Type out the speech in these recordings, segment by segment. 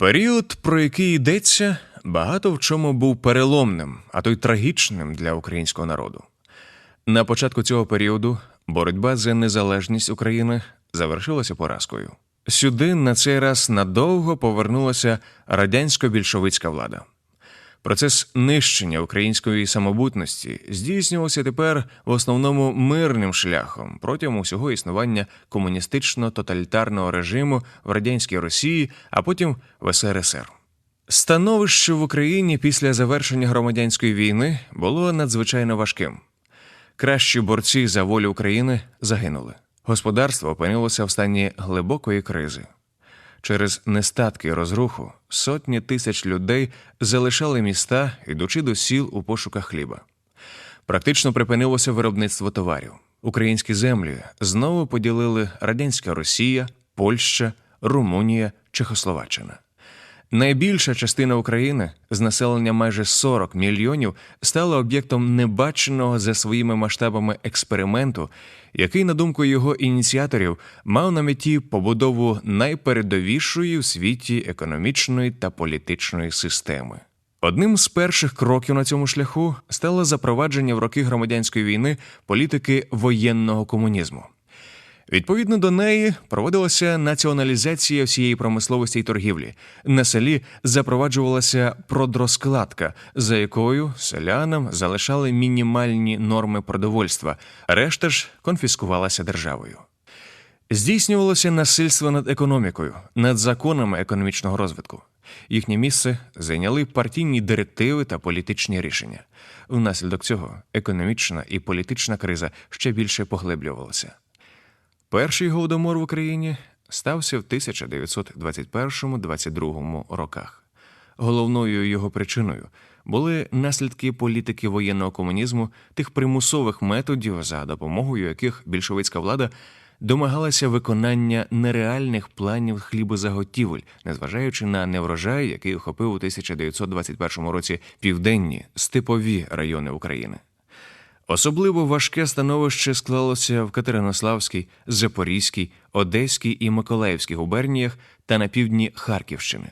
Період, про який йдеться, багато в чому був переломним, а то й трагічним для українського народу. На початку цього періоду боротьба за незалежність України завершилася поразкою. Сюди на цей раз надовго повернулася радянсько-більшовицька влада. Процес нищення української самобутності здійснювався тепер в основному мирним шляхом протягом усього існування комуністично-тоталітарного режиму в радянській Росії, а потім в СРСР. Становище в Україні після завершення громадянської війни було надзвичайно важким. Кращі борці за волю України загинули. Господарство опинилося в стані глибокої кризи. Через нестатки розруху сотні тисяч людей залишали міста, ідучи до сіл у пошуках хліба. Практично припинилося виробництво товарів. Українські землі знову поділили радянська Росія, Польща, Румунія, Чехословаччина. Найбільша частина України з населення майже 40 мільйонів стала об'єктом небаченого за своїми масштабами експерименту, який, на думку його ініціаторів, мав на меті побудову найпередовішої в світі економічної та політичної системи. Одним з перших кроків на цьому шляху стало запровадження в роки громадянської війни політики воєнного комунізму. Відповідно до неї проводилася націоналізація всієї промисловості і торгівлі. На селі запроваджувалася продрозкладка, за якою селянам залишали мінімальні норми продовольства, решта ж конфіскувалася державою. Здійснювалося насильство над економікою, над законами економічного розвитку. Їхнє місце зайняли партійні директиви та політичні рішення. Внаслідок цього економічна і політична криза ще більше поглиблювалася. Перший голодомор в Україні стався в 1921-22 роках. Головною його причиною були наслідки політики воєнного комунізму, тих примусових методів, за допомогою яких більшовицька влада домагалася виконання нереальних планів хлібозаготівель, незважаючи на неврожай, який охопив у 1921 році південні степові райони України. Особливо важке становище склалося в Катеринославській, Запорізькій, Одеській і Миколаївській губерніях та на півдні Харківщини.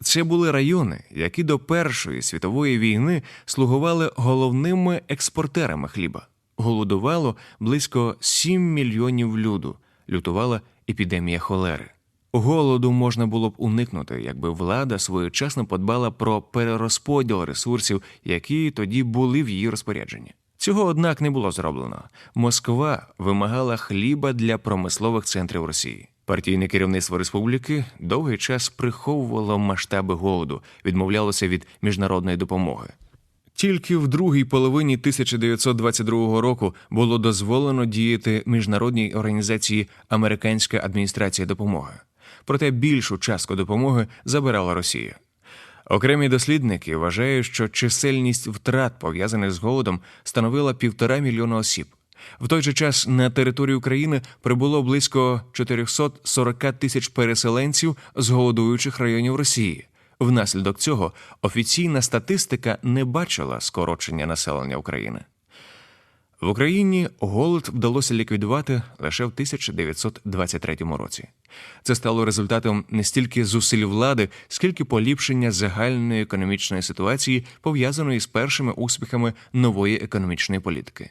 Це були райони, які до Першої світової війни слугували головними експортерами хліба. Голодувало близько 7 мільйонів люду, лютувала епідемія холери. Голоду можна було б уникнути, якби влада своєчасно подбала про перерозподіл ресурсів, які тоді були в її розпорядженні. Цього, однак, не було зроблено. Москва вимагала хліба для промислових центрів Росії. Партійне керівництво республіки довгий час приховувало масштаби голоду, відмовлялося від міжнародної допомоги. Тільки в другій половині 1922 року було дозволено діяти міжнародній організації Американська адміністрація допомоги. Проте більшу частку допомоги забирала Росія. Окремі дослідники вважають, що чисельність втрат, пов'язаних з голодом, становила півтора мільйона осіб. В той же час на територію України прибуло близько 440 тисяч переселенців з голодуючих районів Росії. Внаслідок цього офіційна статистика не бачила скорочення населення України. В Україні голод вдалося ліквідувати лише в 1923 році. Це стало результатом не стільки зусиль влади, скільки поліпшення загальної економічної ситуації, пов'язаної з першими успіхами нової економічної політики.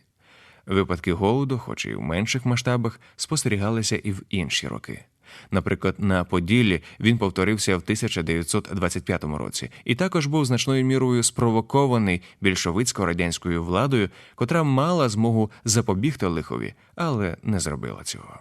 Випадки голоду, хоч і в менших масштабах, спостерігалися і в інші роки. Наприклад, на Поділлі він повторився в 1925 році і також був значною мірою спровокований більшовицько-радянською владою, котра мала змогу запобігти лихові, але не зробила цього.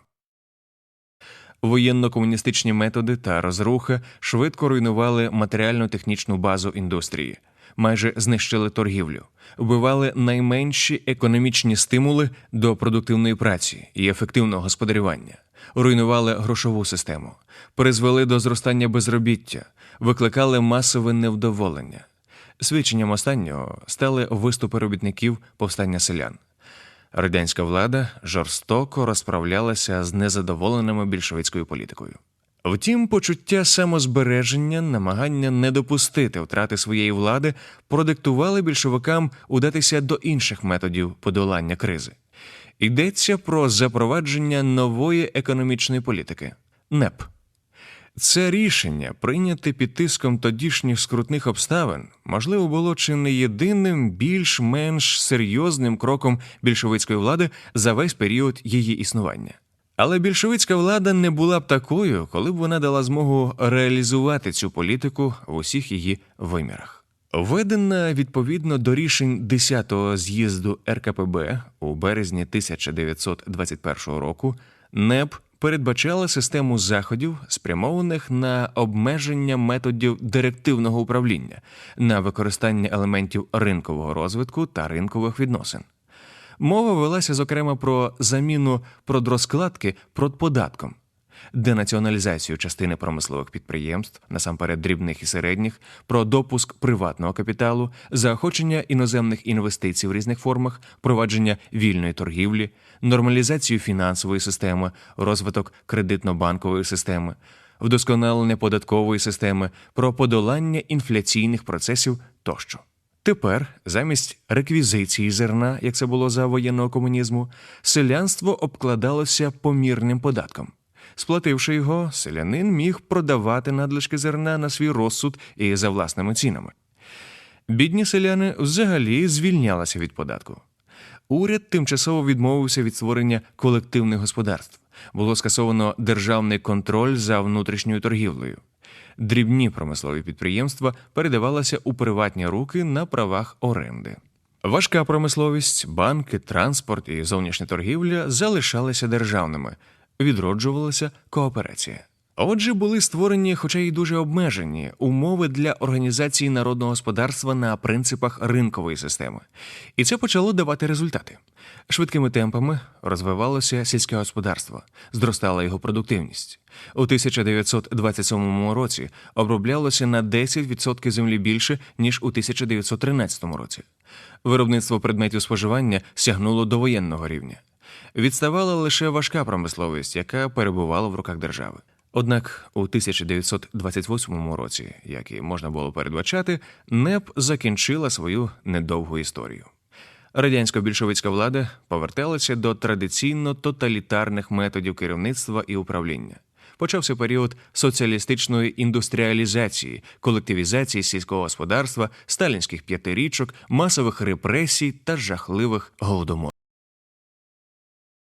Воєнно-комуністичні методи та розруха швидко руйнували матеріально-технічну базу індустрії, майже знищили торгівлю, вбивали найменші економічні стимули до продуктивної праці і ефективного господарювання, руйнували грошову систему, призвели до зростання безробіття, викликали масове невдоволення. Свідченням останнього стали виступи робітників повстання селян. Радянська влада жорстоко розправлялася з незадоволеними більшовицькою політикою. Втім, почуття самозбереження, намагання не допустити втрати своєї влади продиктували більшовикам удатися до інших методів подолання кризи. Йдеться про запровадження нової економічної політики НЕП. Це рішення, прийняте під тиском тодішніх скрутних обставин, можливо, було чи не єдиним більш-менш серйозним кроком більшовицької влади за весь період її існування. Але більшовицька влада не була б такою, коли б вона дала змогу реалізувати цю політику в усіх її вимірах. Введена відповідно до рішень 10-го з'їзду РКПБ у березні 1921 року, НЕП передбачала систему заходів, спрямованих на обмеження методів директивного управління, на використання елементів ринкового розвитку та ринкових відносин. Мова велася зокрема про заміну продрозкладки продподатком, денаціоналізацію частини промислових підприємств, насамперед дрібних і середніх, про допуск приватного капіталу, заохочення іноземних інвестицій в різних формах, провадження вільної торгівлі, нормалізацію фінансової системи, розвиток кредитно-банкової системи, вдосконалення податкової системи, про подолання інфляційних процесів тощо. Тепер, замість реквізиції зерна, як це було за воєнного комунізму, селянство обкладалося помірним податком. Сплативши його, селянин міг продавати надлишки зерна на свій розсуд і за власними цінами. Бідні селяни взагалі звільнялися від податку. Уряд тимчасово відмовився від створення колективних господарств. Було скасовано державний контроль за внутрішньою торгівлею. Дрібні промислові підприємства передавалися у приватні руки на правах оренди. Важка промисловість, банки, транспорт і зовнішня торгівля залишалися державними, відроджувалася кооперація. Отже, були створені, хоча й дуже обмежені, умови для організації народного господарства на принципах ринкової системи, і це почало давати результати. Швидкими темпами розвивалося сільське господарство, зростала його продуктивність. У 1927 році оброблялося на 10% землі більше ніж у 1913 році. Виробництво предметів споживання сягнуло до воєнного рівня. Відставала лише важка промисловість, яка перебувала в руках держави. Однак у 1928 році, як і можна було передбачати, НЕП закінчила свою недовгу історію. Радянсько-більшовицька влада поверталася до традиційно тоталітарних методів керівництва і управління. Почався період соціалістичної індустріалізації, колективізації сільського господарства, сталінських п'ятирічок, масових репресій та жахливих голодоморів.